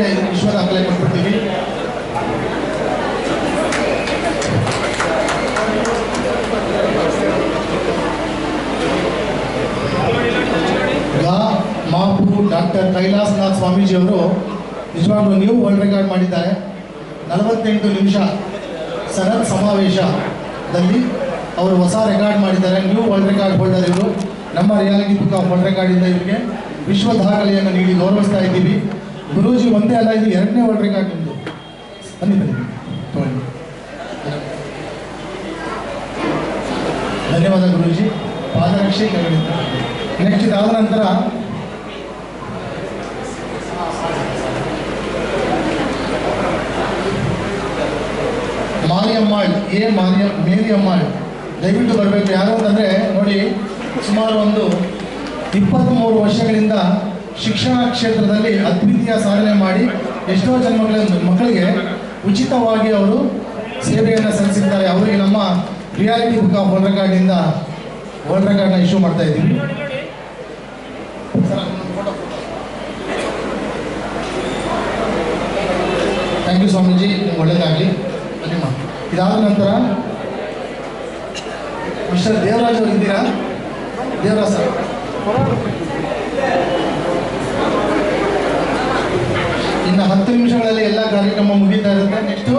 ಅದಕ್ಕೆ ವಿಶ್ವ ದಾಖಲೆ ಕೊಟ್ಬಿಡ್ತೀವಿ ಮಾಪು ಡಾಕ್ಟರ್ ಕೈಲಾಸನಾಥ್ ಸ್ವಾಮೀಜಿಯವರು, ನಿಜವಾಗ್ಲೂ ನ್ಯೂ ವರ್ಲ್ಡ್ ರೆಕಾರ್ಡ್ ಮಾಡಿದ್ದಾರೆ. ನಲವತ್ತೆಂಟು ನಿಮಿಷ ಸರತ್ ಸಮಾವೇಶದಲ್ಲಿ ಅವರು ಹೊಸ ರೆಕಾರ್ಡ್ ಮಾಡಿದ್ದಾರೆ. ನ್ಯೂ ವರ್ಲ್ಡ್ ರೆಕಾರ್ಡ್ ಹೋಲ್ಡರ್ ಇವರು. ನಮ್ಮ ರಿಯಾಲಿಟಿ ಬುಕ್ ಆಫ್ ವರ್ಲ್ಡ್ ರೆಕಾರ್ಡಿಂದ ಇವರಿಗೆ ವಿಶ್ವ ದಾಖಲೆಯನ್ನು ನೀಡಿ ಗೌರವಿಸ್ತಾ ಇದ್ದೀವಿ. ಗುರೂಜಿ ಒಂದೇ ಅಲ್ಲ, ಇದು ಎರಡನೇ ಆರ್ಡ್ರಿಂಗ್ ಆಗಿ ಧನ್ಯವಾದ ಗುರೂಜಿ. ಪಾದರಕ್ಷೆ ನೆಕ್ಸ್ಟ್ ಇದಾದ ನಂತರ ಮಾರಿಯಮ್ಮಾಳ್, ಎ ಮಾರಿಯ ಮೇರಿಯಮ್ಮಾಳ್. ದಯವಿಟ್ಟು ಬರಬೇಕು. ಯಾರು ಅಂತಂದರೆ ನೋಡಿ, ಸುಮಾರು ಒಂದು ಇಪ್ಪತ್ತ್ಮೂರು ವರ್ಷಗಳಿಂದ ಶಿಕ್ಷಣ ಕ್ಷೇತ್ರದಲ್ಲಿ ಅದ್ವಿತೀಯ ಸಾಧನೆ ಮಾಡಿ ಎಷ್ಟೋ ಜನ ಮಕ್ಕಳ ಮಕ್ಕಳಿಗೆ ಉಚಿತವಾಗಿ ಅವರು ಸೇವೆಯನ್ನು ಸಲ್ಲಿಸಿದ್ದಾರೆ. ಅವರಿಗೆ ನಮ್ಮ ರಿಯಾಲಿಟಿ ಬುಕ್ ಆಫ್ ವರ್ಲ್ಡ್ ರೆಕಾರ್ಡಿಂದ ವರ್ಲ್ಡ್ ಕಾರ್ಡ್ನ ಇಶ್ಯೂ ಮಾಡ್ತಾ ಇದ್ದೀವಿ ಥ್ಯಾಂಕ್ ಯು ಸ್ವಾಮೀಜಿ. ನಿಮ್ಗೆ ಬನ್ನಿಮ್ಮ ಇದಾದ ನಂತರ ಮಿಸ್ಟರ್ ದೇವರಾಜ್ ಅವರು ಇದ್ದೀರಾ? ದೇವರಾಜ್ ಸರ್. ಹತ್ತು ನಿಮಿಷಗಳಲ್ಲಿ ಎಲ್ಲ ಕಾರ್ಯಕ್ರಮ ಮುಗಿತಾ ಇರುತ್ತೆ. ನೆಕ್ಸ್ಟು